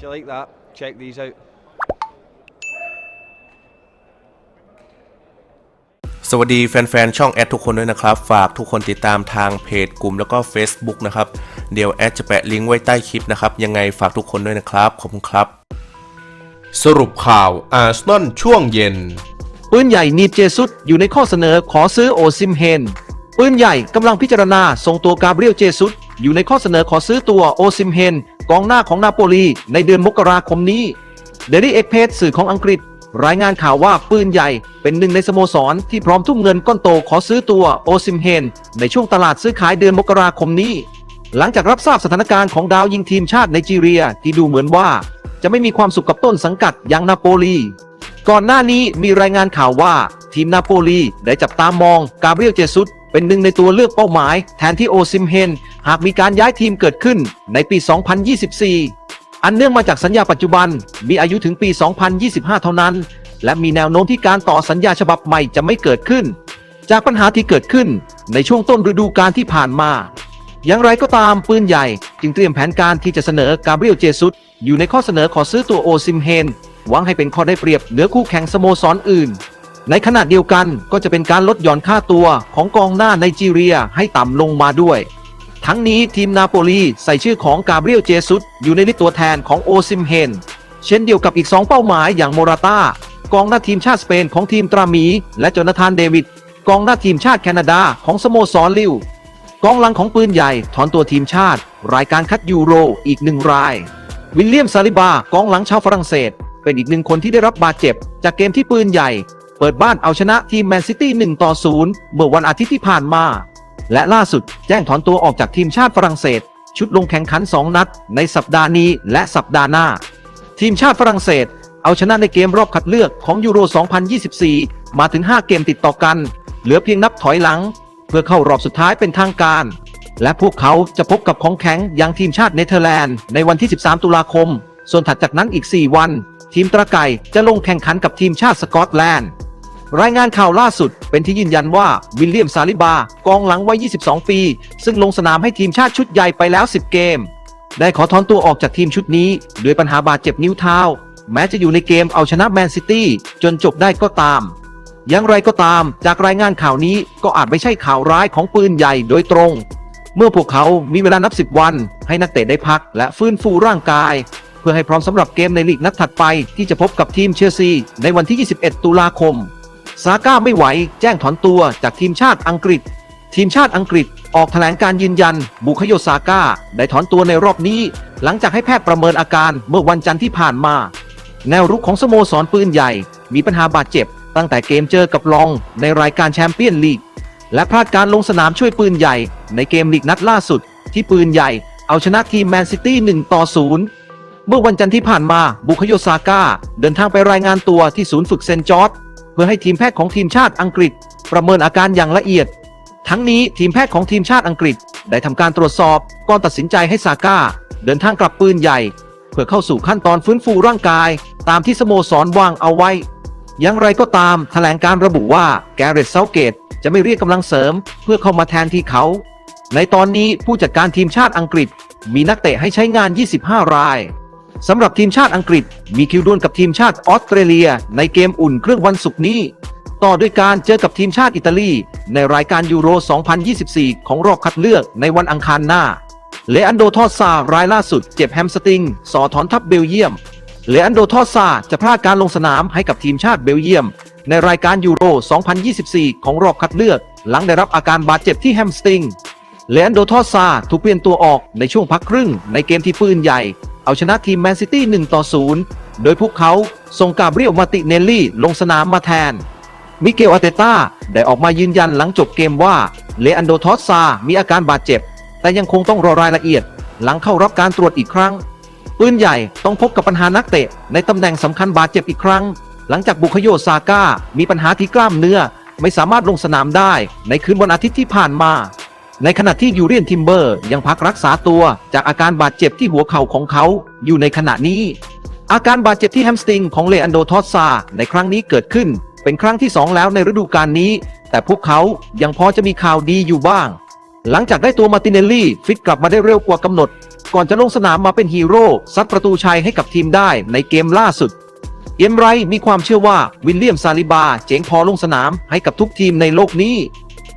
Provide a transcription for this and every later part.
If you like that, check these out. สวัสดีแฟนๆ ช่องแอดทุกคนด้วยนะครับ ฝากทุกคนติดตามทางเพจกลุ่มแล้วก็ Facebook นะครับ เดี๋ยวแอดจะแปะลิงก์ไว้ใต้คลิปนะครับ ยังไงฝากทุกคนด้วยนะครับ ขอบคุณครับ สรุปข่าวอาร์เซนอลช่วงเย็น ปืนใหญ่นีดเจซุสอยู่ในข้อเสนอขอซื้อโอซิมเฮน ปืนใหญ่กำลังพิจารณาส่งตัวกาเบรียลเจซุสอยู่ในข้อเสนอขอซื้อตัวโอซิมเฮน กองหน้าของนาโปลีในเดือนมกราคมนี้เดลี่เอ็กเพสสื่อของอังกฤษ รายงานข่าวว่าปืนใหญ่เป็นหนึ่งในสโมสรที่พร้อมทุ่มเงินก้อนโตขอซื้อตัวโอซิมเฮน ในช่วงตลาดซื้อขายเดือนมกราคมนี้ หลังจากรับทราบสถานการณ์ของดาวยิงทีมชาติไนจีเรียที่ดูเหมือนว่า จะไม่มีความสุขกับต้นสังกัดอย่างนาโปลีก่อนหน้านี้มีรายงานข่าวว่าทีมนาโปลีได้จับตามองกาเบรียลเจซุส เป็นหนึ่งในตัวเลือกเป้าหมายแทนที่โอซิมเฮน หากมีการย้ายทีมเกิดขึ้นในปี 2024 อันเนื่องมาจากสัญญาปัจจุบันมีอายุถึงปี 2025 เท่านั้น และมีแนวโน้มที่การต่อสัญญาฉบับใหม่จะไม่เกิดขึ้น จากปัญหาที่เกิดขึ้นในช่วงต้นฤดูกาลที่ผ่านมา อย่างไรก็ตามปืนใหญ่ จึงเตรียมแผนการที่จะเสนอกาเบรียลเจซุสอยู่ในข้อเสนอขอซื้อตัวโอซิมเฮนหวังให้เป็นข้อได้เปรียบเหนือคู่แข่งสโมสรออื่น ในขณะเดียวกันก็จะเป็นการลดหย่อนค่าตัวของกองหน้าไนจีเรียให้ต่ำลงมาด้วย ทั้งนี้ทีมนาโปลีใส่ชื่อของกาเบรียลเจซุสอยู่ในลิสต์ตัวแทนของโอซิมเฮน เช่นเดียวกับอีก 2 เป้าหมายอย่างโมราตากองหน้าทีมชาติสเปนของทีมตราหมี และโจนาธานเดวิดกองหน้าทีมชาติแคนาดาของสโมสรลิวกองหลังของปืนใหญ่ถอนตัวทีมชาติ รายการคัดยูโรอีกหนึ่งราย วิลเลียมซาลิบากองหลังชาวฝรั่งเศส เป็นอีกหนึ่งคนที่ได้รับบาดเจ็บ จากเกมที่ปืนใหญ่ เปิดบ้านเอาชนะทีมแมนซิตี้1ต่อ0เมื่อวันอาทิตย์ที่ผ่านมา และล่าสุดแจ้งถอนตัวออกจากทีมชาติฝรั่งเศส ชุดลงแข่งขัน 2 นัด ในสัปดาห์นี้และสัปดาห์หน้า ทีมชาติฝรั่งเศส เอาชนะในเกมรอบคัดเลือกของยูโร 2024 มาถึง 5 เกมติดต่อกัน เหลือเพียงนับถอยหลัง เพื่อเข้ารอบสุดท้ายเป็นทางการ และพวกเขาจะพบกับของแข็งอย่างทีมชาติเนเธอร์แลนด์ในวันที่ 13 ตุลาคม ส่วนถัดจากนั้นอีก 4 วัน ทีมตราไก่จะลงแข่งขันกับทีมชาติสกอตแลนด์ รายงานข่าวล่าสุดเป็นที่ยืนยันว่าวิลเลียมซาลิบา กองหลังวัย 22 ปี ซึ่งลงสนามให้ทีมชาติชุดใหญ่ไปแล้ว 10 เกม ได้ขอถอนตัวออกจากทีมชุดนี้ด้วยปัญหาบาดเจ็บนิ้วเท้า แม้จะอยู่ในเกมเอาชนะแมนซิตี้จนจบได้ก็ตาม อย่างไรก็ตาม จากรายงานข่าวนี้ก็อาจไม่ใช่ข่าวร้ายของปืนใหญ่โดยตรง เมื่อพวกเขามีเวลานับ10วัน ให้นักเตะได้พักและฟื้นฟูร่างกายเพื่อให้พร้อมสำหรับเกมในลีกนัดถัดไปที่จะพบกับทีมเชลซีในวันที่ 21 ตุลาคม ซาก้าไม่ไหว แจ้งถอนตัวจากทีมชาติอังกฤษ ทีมชาติอังกฤษออกแถลงการยืนยัน บุคโยซาก้าได้ถอนตัวในรอบนี้ หลังจากให้แพทย์ประเมินอาการเมื่อวันจันทร์ที่ผ่านมา แนวรุกของสโมสรปืนใหญ่ มีปัญหาบาดเจ็บ ตั้งแต่เกมเจอกับลองในรายการแชมเปี้ยนลีก และพลาดการลงสนามช่วยปืนใหญ่ ในเกมลีกนัดล่าสุด ที่ปืนใหญ่ เอาชนะทีมแมนซิตี้1ต่อ0เมื่อวันจันทร์ที่ผ่านมาบุคโยซาก้า เดินทางไปรายงานตัวที่ศูนย์ฝึกเซนต์จอร์ เพื่อให้ทีมแพทย์ของทีมชาติอังกฤษ ประเมินอาการอย่างละเอียด ทั้งนี้ทีมแพทย์ของทีมชาติอังกฤษ ได้ทำการตรวจสอบก่อนตัดสินใจให้ซาก้า เดินทางกลับปืนใหญ่ เพื่อเข้าสู่ขั้นตอนฟื้นฟูร่างกาย ตามที่สโมสรวางเอาไว้ อย่างไรก็ตามแถลงการระบุว่าแกเรตเซาเกตจะไม่เรียกกำลังเสริม เพื่อเข้ามาแทนที่เขา ในตอนนี้ผู้จัดการทีมชาติอังกฤษ มีนักเตะให้ใช้งาน 25 ราย สำหรับทีมชาติอังกฤษ มีคิวดวลกับทีมชาติออสเตรเลีย ในเกมอุ่นเครื่องวันศุกร์นี้ ต่อด้วยการเจอกับทีมชาติอิตาลี ในรายการยูโร 2024 ของรอบคัดเลือกในวันอังคารหน้า เลอันโดทอซารายล่าสุด เจ็บแฮมสติง สอถอนทัพเบลเยียม เลอันโดทอซาจะพลาดการลงสนามให้กับทีมชาติเบลเยียม ในรายการยูโร 2024 ของรอบคัดเลือก หลังได้รับอาการบาดเจ็บที่แฮมสติง เลอันโดทอซาถูกเปลี่ยนตัวออกในช่วงพักครึ่งในเกมที่ปืนใหญ่ เอาชนะทีมแมนซิตี้1ต่อ0โดยพวกเขาส่งกาเบรียลมาติเนลลี่ลงสนามมาแทน มิเกลอาเตต้าได้ออกมายืนยันหลังจบเกมว่าเลอันโดทอสซา มีอาการบาดเจ็บ แต่ยังคงต้องรอรายละเอียด หลังเข้ารับการตรวจอีกครั้ง ปืนใหญ่ต้องพบกับปัญหานักเตะ ในตำแหน่งสำคัญบาดเจ็บอีกครั้ง หลังจากบุคโยซาก้ามีปัญหาที่กล้ามเนื้อ ไม่สามารถลงสนามได้ในคืนวันอาทิตย์ที่ผ่านมา ในขณะที่ยูเรียนทิมเบอร์ยังพักรักษาตัวจากอาการบาดเจ็บที่หัวเข่าของเขาอยู่ในขณะนี้ อาการบาดเจ็บที่แฮมสตริงของเลอันโดทอสซาในครั้งนี้เกิดขึ้น เป็นครั้งที่ 2 แล้วในฤดูกาลนี้ แต่พวกเขายังพอจะมีข่าวดีอยู่บ้าง หลังจากได้ตัวมาร์ติเนลลี่ฟิตกลับมาได้เร็วกว่ากำหนด ก่อนจะลงสนามมาเป็นฮีโร่ซัดประตูชัยให้กับทีมได้ในเกมล่าสุดเอ็มไรมีความเชื่อว่าวิลเลียมซาลิบาเจ๋งพอลงสนามให้กับทุกทีมในโลกนี้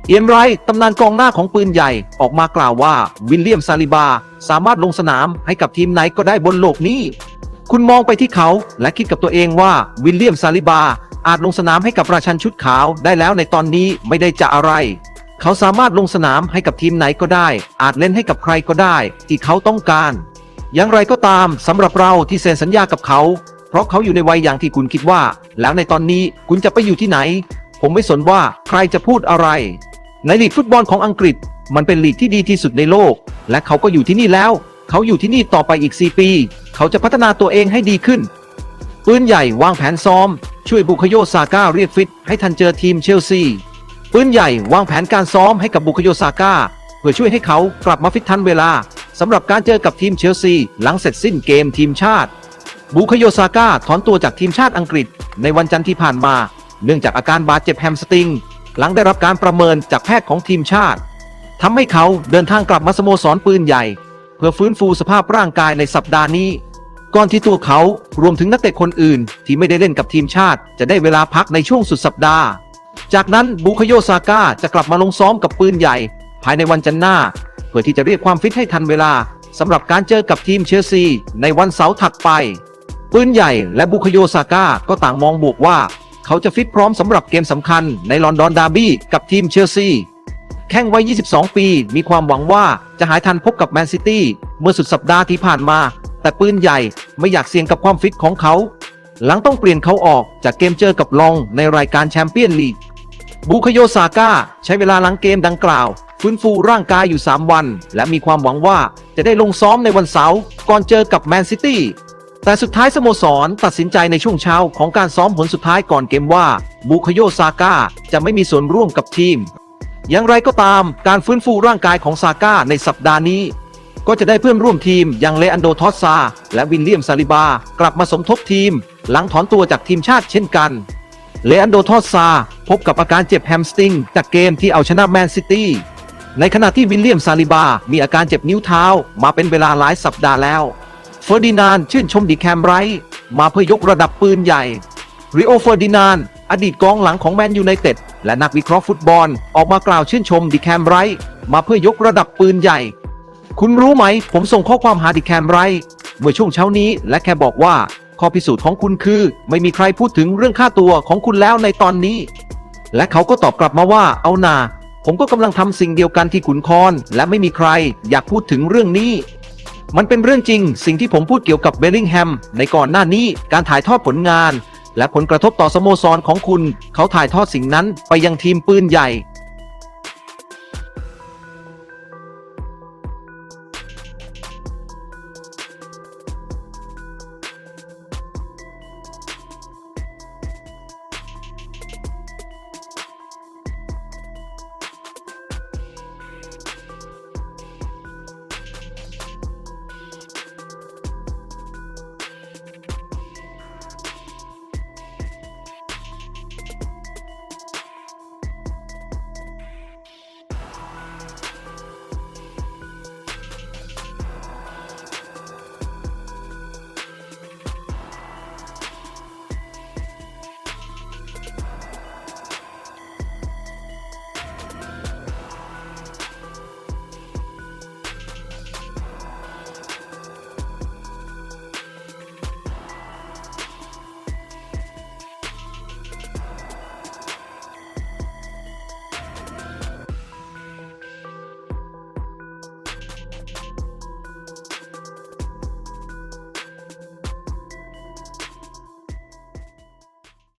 เอ็มไรท์ตำนานกองหน้าของปืนใหญ่ออกมากล่าวว่าวิลเลียมซาลิบา สามารถลงสนามให้กับทีมไหนก็ได้บนโลกนี้ คุณมองไปที่เขาและคิดกับตัวเองว่าวิลเลียมซาลิบา อาจลงสนามให้กับราชันชุดขาวได้แล้วในตอนนี้ไม่ได้จะอะไร เขาสามารถลงสนามให้กับทีมไหนก็ได้ อาจเล่นให้กับใครก็ได้ ที่เขาต้องการ อย่างไรก็ตามสำหรับเราที่เซ็นสัญญากับเขา เพราะเขาอยู่ในวัยอย่างที่คุณคิดว่า แล้วในตอนนี้คุณจะไปอยู่ที่ไหน ผมไม่สนว่าใครจะพูดอะไร ในลีกฟุตบอลของอังกฤษ มันเป็นลีกที่ดีที่สุดในโลก และเขาก็อยู่ที่นี่แล้ว เขาอยู่ที่นี่ต่อไปอีก 4 ปี เขาจะพัฒนาตัวเองให้ดีขึ้น ปืนใหญ่วางแผนซ้อม ช่วยบุคโยซาก้าเรียกฟิต ให้ทันเจอทีมเชลซี ปืนใหญ่วางแผนการซ้อมให้กับบุคโยซาก้าเพื่อช่วยให้เขากลับมาฟิตทันเวลาสำหรับการเจอกับทีมเชลซีหลังเสร็จสิ้นเกมทีมชาติ บุคโยซาก้าถอนตัวจากทีมชาติอังกฤษ ในวันจันทร์ที่ผ่านมา เนื่องจากอาการบาดเจ็บแฮมสตริง หลังได้รับการประเมินจากแพทย์ของทีมชาติทำให้เขาเดินทางกลับมาสโมสรปืนใหญ่ เพื่อฟื้นฟูสภาพร่างกายในสัปดาห์นี้ ก่อนที่ตัวเขารวมถึงนักเตะคนอื่น ที่ไม่ได้เล่นกับทีมชาติ จะได้เวลาพักในช่วงสุดสัปดาห์ จากนั้นบุคโยซาก้าจะกลับมาลงซ้อมกับปืนใหญ่ ภายในวันจันทร์หน้า เพื่อที่จะเรียกความฟิตให้ทันเวลาสำหรับการเจอกับทีมเชลซีในวันเสาร์ถัดไป ปืนใหญ่และบุคโยซาก้าก็ต่างมองบวกว่า เขาจะฟิตพร้อมสำหรับเกมสำคัญในลอนดอนดาร์บี้กับทีมเชลซีแข้งวัย 22 ปี มีความหวังว่าจะหายทันพบกับแมนซิตี้เมื่อสุดสัปดาห์ที่ผ่านมา แต่ปืนใหญ่ไม่อยากเสี่ยงกับความฟิตของเขา หลังต้องเปลี่ยนเขาออกจากเกมเจอกับลองในรายการแชมเปี้ยนลีกบุคโยซาก้าใช้เวลาหลังเกมดังกล่าว ฟื้นฟูร่างกายอยู่ 3 วัน และมีความหวังว่าจะได้ลงซ้อมในวันเสาร์ก่อนเจอกับแมนซิตี้ แต่สุดท้ายสโมสรตัดสินใจในช่วงเช้าของการซ้อมผลสุดท้ายก่อนเกมว่าบุคโยซาก้าจะไม่มีส่วนร่วมกับทีม อย่างไรก็ตามการฟื้นฟูร่างกายของซาก้าในสัปดาห์นี้ ก็จะได้เพื่อนร่วมทีมอย่างเลอันโดทอสซา และวิลเลียมซาลิบา กลับมาสมทบทีม หลังถอนตัวจากทีมชาติเช่นกัน เลอันโดทอสซา พบกับอาการเจ็บแฮมสตริงจากเกมที่เอาชนะแมนซิตี้ในขณะที่วิลเลียมซาลิบา มีอาการเจ็บนิ้วเท้ามาเป็นเวลาหลายสัปดาห์แล้ว เฟอร์ดินานด์ชื่นชมดีแคมไรท์มาเพื่อยกระดับปืนใหญ่ริโอเฟอร์ดินานด์อดีตกองหลังของแมนยูไนเต็ดและนักวิเคราะห์ฟุตบอลออกมากล่าวชื่นชมดีแคมไรท์มาเพื่อยกระดับปืนใหญ่ คุณรู้ไหม ผมส่งข้อความหาดิแคมไรท์เมื่อช่วงเช้านี้ และแค่บอกว่าข้อพิสูจน์ของคุณคือ ไม่มีใครพูดถึงเรื่องค่าตัวของคุณแล้วในตอนนี้ และเขาก็ตอบกลับมาว่าเอานา ผมก็กำลังทำสิ่งเดียวกันที่ขุนคอนและไม่มีใครอยากพูดถึงเรื่องนี้ มันเป็นเรื่องจริง สิ่งที่ผมพูดเกี่ยวกับเบลลิงแฮมในก่อนหน้านี้การถ่ายทอดผลงาน และผลกระทบต่อสโมสรของคุณ เขาถ่ายทอดสิ่งนั้นไปยังทีมปืนใหญ่